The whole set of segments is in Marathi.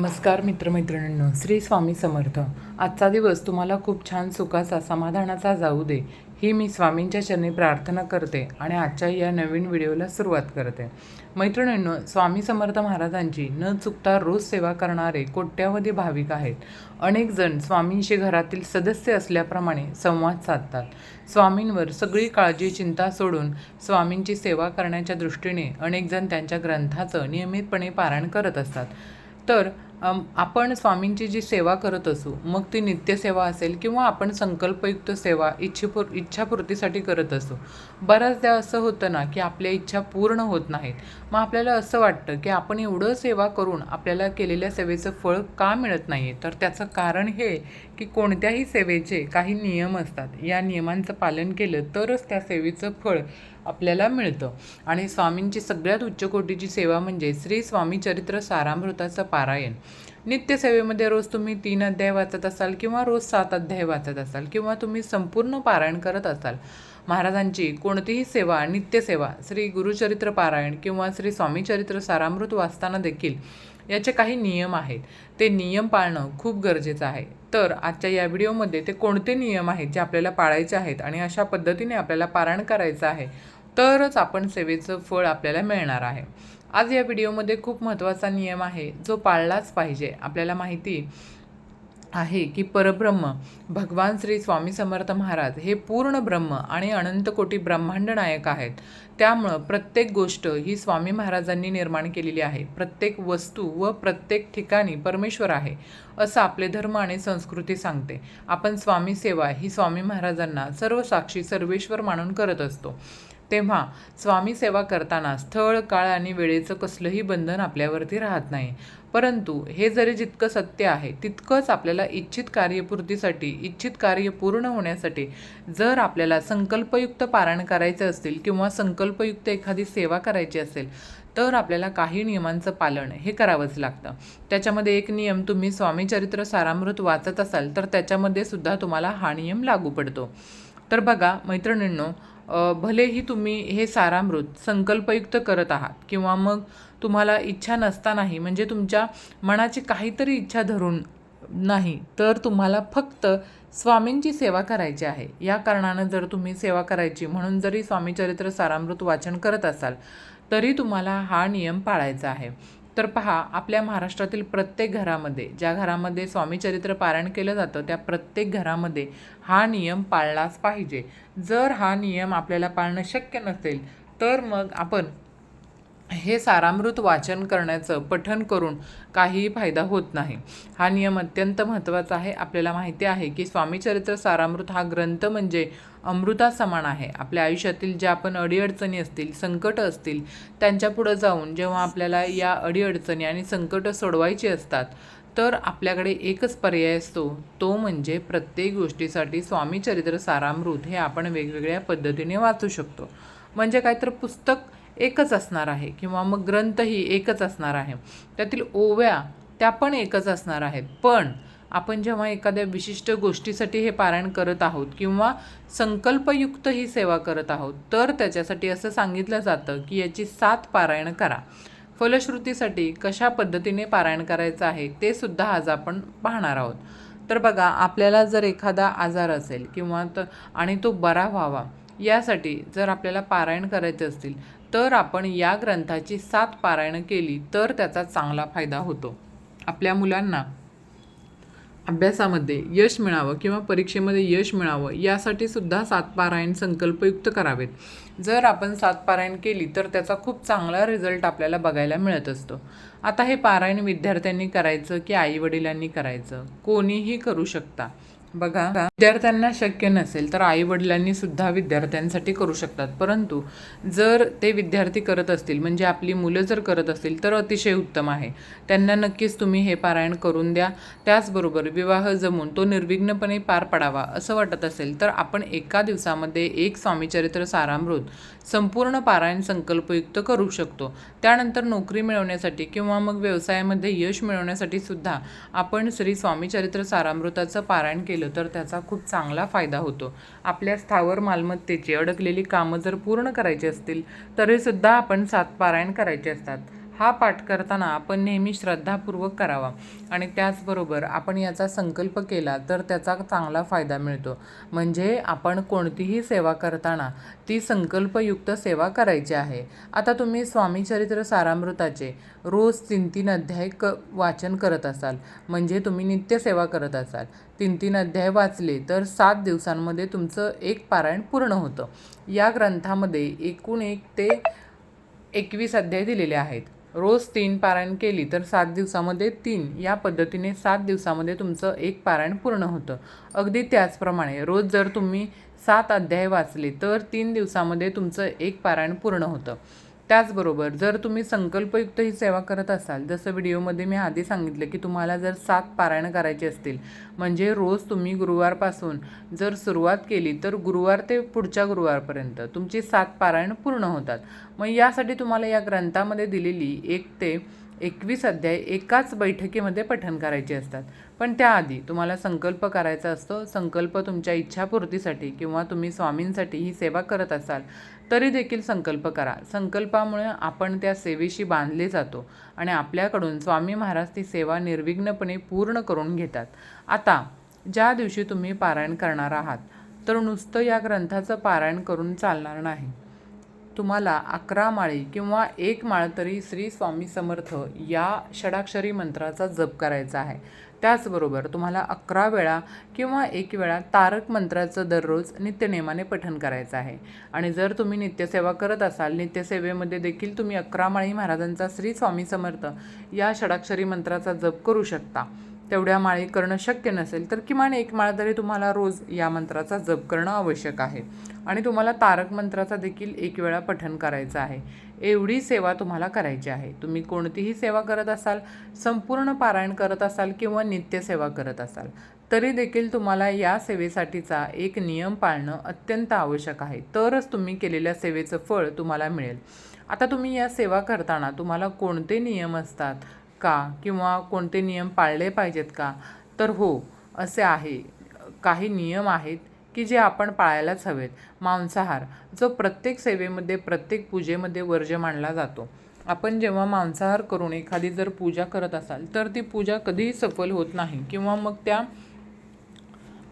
नमस्कार मित्रमैत्रिणींनो श्री स्वामी समर्थ. आजचा दिवस तुम्हाला खूप छान सुखाचा समाधानाचा जाऊ दे ही मी स्वामींच्या चरणी प्रार्थना करते आणि आजच्या या नवीन व्हिडिओला सुरुवात करते. मैत्रिणींनो स्वामी समर्थ महाराजांची न चुकता रोज सेवा करणारे कोट्यावधी भाविक आहेत. अनेक जण स्वामींशी घरातील सदस्य असल्याप्रमाणे संवाद साधतात. स्वामींवर सगळी काळजी चिंता सोडून स्वामींची सेवा करण्याच्या दृष्टीने अनेकजण त्यांच्या ग्रंथाचं नियमितपणे पारायण करत असतात. तर आपण स्वामींची जी सेवा करत असू मग ती नित्यसेवा असेल किंवा आपण संकल्पयुक्त सेवा इच्छेपूर इच्छापूर्तीसाठी करत असू. बऱ्याचदा असं होतं ना की आपल्या इच्छा पूर्ण होत नाहीत. मग आपल्याला असं वाटतं की आपण एवढं सेवा करून आपल्याला केलेल्या सेवेचं फळ का मिळत नाही तर त्याचं कारण हे की कोणत्याही सेवेचे काही नियम असतात. या नियमांचं पालन केलं तरच त्या सेवेचं फळ आपल्याला मिळतं. आणि स्वामींची सगळ्यात उच्च कोटीची सेवा म्हणजे श्री स्वामी चरित्र सारामृताचं पारायण. नित्यसेवेमध्ये रोज तुम्ही तीन अध्याय वाचत असाल किंवा रोज सात अध्याय वाचत असाल किंवा तुम्ही संपूर्ण पारायण करत असाल महाराजांची कोणतीही सेवा नित्यसेवा श्री गुरुचरित्र पारायण किंवा श्री स्वामीचरित्र सारामृत वाचताना देखील याचे काही नियम आहेत. ते नियम पाळणं खूप गरजेचं आहे. तर आजच्या या व्हिडिओमध्ये ते कोणते नियम आहेत जे आपल्याला पाळायचे आहेत आणि अशा पद्धतीने आपल्याला पारायण करायचं आहे तरच आपण सेवेचं फळ आपल्याला मिळणार आहे. आज या व्हिडिओमध्ये खूप महत्त्वाचा नियम आहे जो पाळलाच पाहिजे. आपल्याला माहिती आहे की परब्रह्म भगवान श्री स्वामी समर्थ महाराज हे पूर्ण ब्रह्म आणि अनंतकोटी ब्रह्मांड नायक आहेत. त्यामुळं प्रत्येक गोष्ट ही स्वामी महाराजांनी निर्माण केलेली आहे. प्रत्येक वस्तू व प्रत्येक ठिकाणी परमेश्वर आहे असं आपले धर्म आणि संस्कृती सांगते. आपण स्वामी सेवा ही स्वामी महाराजांना सर्व साक्षी सर्वेश्वर मानून करत असतो. तेव्हा स्वामी सेवा करताना स्थळ काळ आणि वेळेचं कसलंही बंधन आपल्यावरती राहत नाही. परंतु हे जरी जितकं सत्य आहे तितकंच आपल्याला इच्छित कार्यपूर्तीसाठी इच्छित कार्य पूर्ण होण्यासाठी जर आपल्याला संकल्पयुक्त पारायण करायचं असतील किंवा संकल्पयुक्त एखादी सेवा करायची असेल तर आपल्याला काही नियमांचं पालन हे करावंच लागतं. त्याच्यामध्ये एक नियम तुम्ही स्वामी चरित्र सारामृत वाचत असाल तर त्याच्यामध्ये सुद्धा तुम्हाला हा नियम लागू पडतो. तर बघा मैत्रिणींनो भलेही तुम्ही हे सारामृत संकल्पयुक्त करत आहात किंवा मग तुम्हाला इच्छा नसतानाही म्हणजे तुमच्या मनाची काहीतरी इच्छा धरून नाही तर तुम्हाला फक्त स्वामींची सेवा करायची आहे. या कारणानं जर तुम्ही सेवा करायची म्हणून जरी स्वामी चरित्र सारामृत वाचन करत असाल तरी तुम्हाला हा नियम पाळायचा आहे. तर पहा आपल्या महाराष्ट्रातील प्रत्येक घरामध्ये ज्या घरामध्ये स्वामीचरित्र पारायण केलं जातं त्या प्रत्येक घरामध्ये हा नियम पाळलाच पाहिजे. जर हा नियम आपल्याला पाळणं शक्य नसेल तर मग आपण हे सारामृत वाचन करण्याचं पठन करून काहीही फायदा होत नाही. हा नियम अत्यंत महत्त्वाचा आहे. आपल्याला माहिती आहे की स्वामीचरित्र सारामृत हा ग्रंथ म्हणजे अमृता समान आहे. आपल्या आयुष्यातील ज्या आपण अडीअडचणी असतील संकट असतील त्यांच्या पुढं जाऊन जेव्हा आपल्याला या अडीअडचणी आणि संकटं सोडवायची असतात तर आपल्याकडे एकच पर्याय असतो. तो म्हणजे प्रत्येक गोष्टीसाठी स्वामीचरित्र सारामृत हे आपण वेगवेगळ्या पद्धतीने वाचू शकतो. म्हणजे काय तर पुस्तक एकच असणार आहे किंवा मग ग्रंथही एकच असणार आहे. त्यातील ओव्या त्या पण एकच असणार आहेत. पण आपण जेव्हा एखाद्या विशिष्ट गोष्टीसाठी हे पारायण करत आहोत किंवा संकल्पयुक्त ही सेवा करत आहोत तर त्याच्यासाठी असं सांगितलं जातं की याची सात पारायण करा. फलश्रुतीसाठी कशा पद्धतीने पारायण करायचं आहे ते सुद्धा आज आपण पाहणार आहोत. तर बघा आपल्याला जर एखादा आजार असेल किंवा तर आणि तो बरा व्हावा यासाठी जर आपल्याला पारायण करायचे असतील तर आपण या ग्रंथाची सात पारायणं केली तर त्याचा चांगला फायदा होतो. आपल्या मुलांना अभ्यासामध्ये यश मिळावं किंवा परीक्षेमध्ये यश मिळावं यासाठी सुद्धा सात पारायण संकल्पयुक्त करावेत. जर आपण सात पारायण केली तर त्याचा खूप चांगला रिझल्ट आपल्याला बघायला मिळत असतो. आता हे पारायण विद्यार्थ्यांनी करायचं की आईवडिलांनी करायचं? कोणीही करू शकता. बघा विद्यार्थ्यांना शक्य नसेल तर आई वडिलांनी सुद्धा विद्यार्थ्यांसाठी करू शकतात. परंतु जर ते विद्यार्थी करत असतील म्हणजे आपली मुलं जर करत असतील तर अतिशय उत्तम आहे. त्यांना नक्कीच तुम्ही हे पारायण करून द्या. त्याचबरोबर विवाह जमून तो निर्विघ्नपणे पार पडावा असं वाटत असेल तर आपण एका दिवसामध्ये एक स्वामीचरित्र सारामृत संपूर्ण पारायण संकल्पयुक्त करू शकतो. त्यानंतर नोकरी मिळवण्यासाठी किंवा मग व्यवसायामध्ये यश मिळवण्यासाठी सुद्धा आपण श्री स्वामीचरित्र सारामृताचं पारायण केलं तर त्याचा खूप चांगला फायदा होतो. आपल्या स्थावर मालमत्तेची अडकलेली कामं जर पूर्ण करायची असतील तरीसुद्धा आपण सात पारायण करायचे असतात. हा पाठ करताना आपण नेहमी श्रद्धापूर्वक करावा. आणि त्याचबरोबर आपण याचा संकल्प केला तर त्याचा चांगला फायदा मिळतो. म्हणजे आपण कोणतीही सेवा करताना ती संकल्पयुक्त सेवा करायची आहे. आता तुम्ही स्वामी चरित्र सारामृताचे रोज तीन तीन अध्याय क वाचन करत असाल. म्हणजे तुम्ही नित्यसेवा करत असाल. तीन तीन अध्याय वाचले तर सात दिवसांमध्ये तुमचं एक पारायण पूर्ण होतं. या ग्रंथामध्ये एकूण एक ते एकवीस अध्याय दिलेले आहेत. रोज तीन पारायण केली तर सात दिवसामध्ये तीन. या पद्धतीने सात दिवसामध्ये तुमचं एक पारायण पूर्ण होतं. अगदी त्याचप्रमाणे रोज जर तुम्ही सात अध्याय वाचले तर तीन दिवसामध्ये तुमचं एक पारायण पूर्ण होतं. त्याचबरोबर जर तुम्ही संकल्पयुक्त ही सेवा करत असाल जसं व्हिडिओमध्ये मी आधी सांगितलं की तुम्हाला जर सात पारायण करायची असतील म्हणजे रोज तुम्ही गुरुवारपासून जर सुरुवात केली तर गुरुवार ते पुढच्या गुरुवारपर्यंत तुमची सात पारायण पूर्ण होतात. मग यासाठी तुम्हाला या ग्रंथामध्ये दिलेली एक ते एकवीस अध्याय एकाच बैठकीमध्ये पठण करायचे असतात. पण त्याआधी तुम्हाला संकल्प करायचा असतो. संकल्प तुमच्या इच्छापूर्तीसाठी किंवा तुम्ही स्वामींसाठी ही सेवा करत असाल तरी देखील संकल्प करा. संकल्पामुळे आपण त्या सेवेशी बांधले जातो आणि आपल्याकडून स्वामी महाराज ती सेवा निर्विघ्नपणे पूर्ण करून घेतात. आता ज्या दिवशी तुम्ही पारायण करणार आहात तर नुसतं या ग्रंथाचं पारायण करून चालणार नाही. तुम्हाला अकरा माळी किंवा एक माळ तरी श्री स्वामी समर्थ या षडाक्षरी मंत्राचा जप करायचा आहे. त्याचबरोबर तुम्हाला अकरा वेळा किंवा एक वेळा तारक मंत्राचं दररोज नित्यनेमाने पठन करायचं आहे. आणि जर तुम्ही नित्यसेवा करत असाल नित्यसेवेमध्ये देखील तुम्ही अकरा माळी महाराजांचा श्री स्वामी समर्थ या षडाक्षरी मंत्राचा जप करू शकता. तेवढ्या माळी करणं शक्य नसेल तर किमान एक माळ तरी तुम्हाला रोज या मंत्राचा जप करणं आवश्यक आहे. आणि तुम्हाला तारक मंत्राचा देखील एक वेळा पठन करायचं आहे. एवढी सेवा तुम्हाला करायची आहे. तुम्ही कोणतीही सेवा करत असाल संपूर्ण पारायण करत असाल किंवा नित्यसेवा करत असाल तरी देखील तुम्हाला या सेवेसाठीचा एक नियम पाळणं अत्यंत आवश्यक आहे. तरच तुम्ही केलेल्या सेवेचं फळ तुम्हाला मिळेल. आता तुम्ही या सेवा करताना तुम्हाला कोणते नियम असतात? का? किंवा कोणते नियम पाळले पाहिजेत का? तर हो असे आहे. काही नियम आहेत की जे आपण पाळायलाच हवेत. मांसाहार जो प्रत्येक सेवेमध्ये प्रत्येक पूजेमध्ये वर्ज्य मानला जातो. आपण जेव्हा मांसाहार करून एखादी जर पूजा करत असाल तर ती पूजा कधीही सफल होत नाही किंवा मग त्या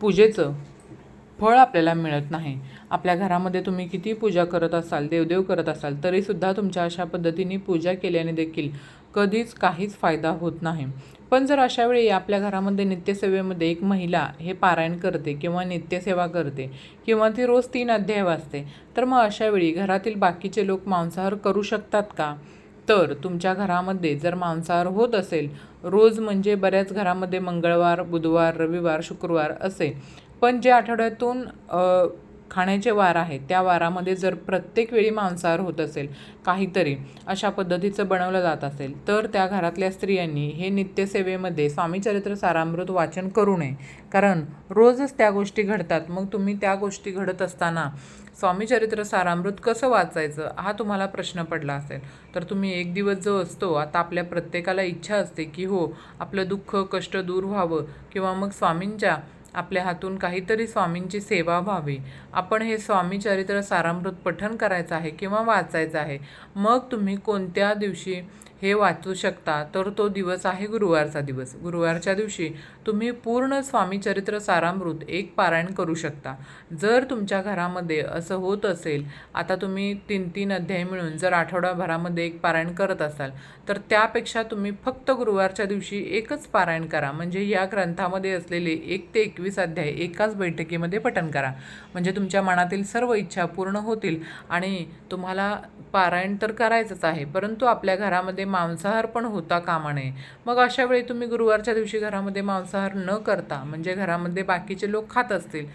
पूजेचं फळ आपल्याला मिळत नाही. आपल्या घरामध्ये तुम्ही किती पूजा करत असाल देवदेव करत असाल तरीसुद्धा तुमच्या अशा पद्धतीने पूजा केल्याने देखील कधीच काहीच फायदा होत नाही. पण जर अशा वेळी आपल्या घरामध्ये नित्यसेवेमध्ये एक महिला हे पारायण करते किंवा नित्यसेवा करते किंवा ती रोज तीन अध्याय वाचते तर मग अशा वेळी घरातील बाकीचे लोक मांसाहार करू शकतात का? तर तुमच्या घरामध्ये जर मांसाहार होत असेल रोज म्हणजे बऱ्याच घरामध्ये मंगळवार बुधवार रविवार शुक्रवार असे. पण जे आठवड्यातून खाण्याचे वार आहेत त्या वारामध्ये जर प्रत्येक वेळी मांसाहार होत असेल काहीतरी अशा पद्धतीचं बनवलं जात असेल तर त्या घरातल्या स्त्रियांनी हे नित्यसेवेमध्ये स्वामीचरित्र सारामृत वाचन करू नये. कारण रोजच त्या गोष्टी घडतात. मग तुम्ही त्या गोष्टी घडत असताना स्वामीचरित्र सारामृत कसं वाचायचं हा तुम्हाला प्रश्न पडला असेल. तर तुम्ही एक दिवस जो असतो आता आपल्या प्रत्येकाला इच्छा असते की हो आपलं दुःख कष्ट दूर व्हावं किंवा मग स्वामींच्या आपल्या हातून काहीतरी स्वामींची सेवा व्हावी. आपण हे स्वामी चरित्र सारामृत पठण करायचं आहे किंवा वाचायचं आहे. मग तुम्ही कोणत्या दिवशी हे वाचू शकता तर तो दिवस आहे गुरुवारचा दिवस. गुरुवारच्या दिवशी तुम्ही पूर्ण स्वामी चरित्र सारामृत एक पारायण करू शकता. जर तुमच्या घरामध्ये असं होत असेल आता तुम्ही तीन तीन अध्याय मिळून जर आठवडाभरामध्ये एक पारायण करत असाल तर त्यापेक्षा तुम्ही फक्त गुरुवारच्या दिवशी एकच पारायण करा. म्हणजे या ग्रंथामध्ये असलेले एक ते एकवीस अध्याय एकाच बैठकीमध्ये पठण करा. म्हणजे तुमच्या मनातील सर्व इच्छा पूर्ण होतील आणि तुम्हाला पारायण तर करायचंच आहे परंतु आपल्या घरामध्ये मांसाहार पण होता कामा नये मग अशा वेळी तुम्ही गुरुवारच्या दिवशी घरामध्ये मांसाहार न करता म्हणजे घरामध्ये बाकीचे लोक खात असतील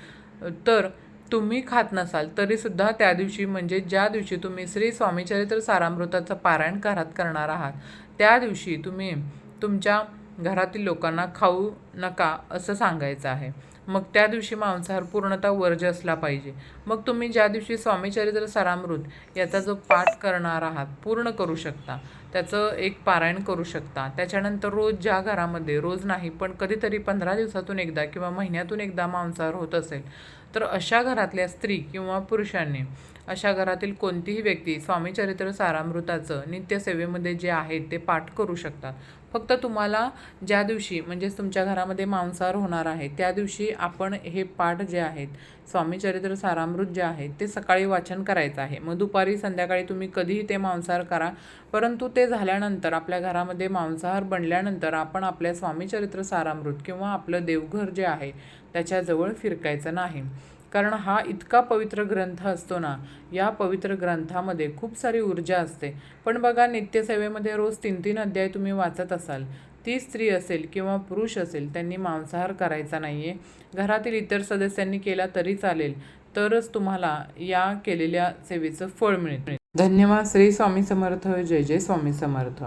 तर तुम्ही खात नसाल तरीसुद्धा त्या दिवशी म्हणजे ज्या दिवशी तुम्ही श्री स्वामीचरित्र सारामृताचं पारायण घरात करणार आहात त्या दिवशी तुम्ही तुमच्या घरातील लोकांना खाऊ नका असं सांगायचं आहे. मग त्या दिवशी मांसाहार पूर्णतः वर्ज असला पाहिजे. मग तुम्ही ज्या दिवशी स्वामीचरित्र सारामृत याचा जो पाठ करणार आहात पूर्ण करू शकता. त्याचं एक पारायण करू शकता. त्याच्यानंतर रोज ज्या घरामध्ये रोज नाही पण कधीतरी पंधरा दिवसातून एकदा किंवा महिन्यातून एकदा मांसाहार होत असेल तर अशा घरातल्या स्त्री किंवा पुरुषांनी अशा घरातील कोणतीही व्यक्ती स्वामीचरित्र सारामृताचं नित्यसेवेमध्ये जे आहे ते पाठ करू शकतात. फक्त तुम्हाला ज्या दिवशी म्हणजेच तुमच्या घरामध्ये मांसाहार होणार आहे त्या दिवशी आपण हे पाठ जे आहेत स्वामी चरित्र सारामृत जे आहे ते सकाळी वाचन करायचं आहे. मग दुपारी संध्याकाळी तुम्ही कधीही ते मांसाहार करा परंतु ते झाल्यानंतर आपल्या घरामध्ये मांसाहार बनल्यानंतर आपण आपल्या स्वामी चरित्र सारामृत किंवा आपलं देवघर जे आहे त्याच्याजवळ फिरकायचं नाही. कारण हा इतका पवित्र ग्रंथ असतो ना या पवित्र ग्रंथामध्ये खूप सारी ऊर्जा असते. पण बघा नित्यसेवेमध्ये रोज तीन तीन अध्याय तुम्ही वाचत असाल ती स्त्री असेल किंवा पुरुष असेल त्यांनी मांसाहार करायचा नाही आहे घरातील इतर सदस्यांनी केला तरी चालेल तरच तुम्हाला या केलेल्या सेवेचं फळ मिळेल. धन्यवाद. श्री स्वामी समर्थ. जय जय स्वामी समर्थ.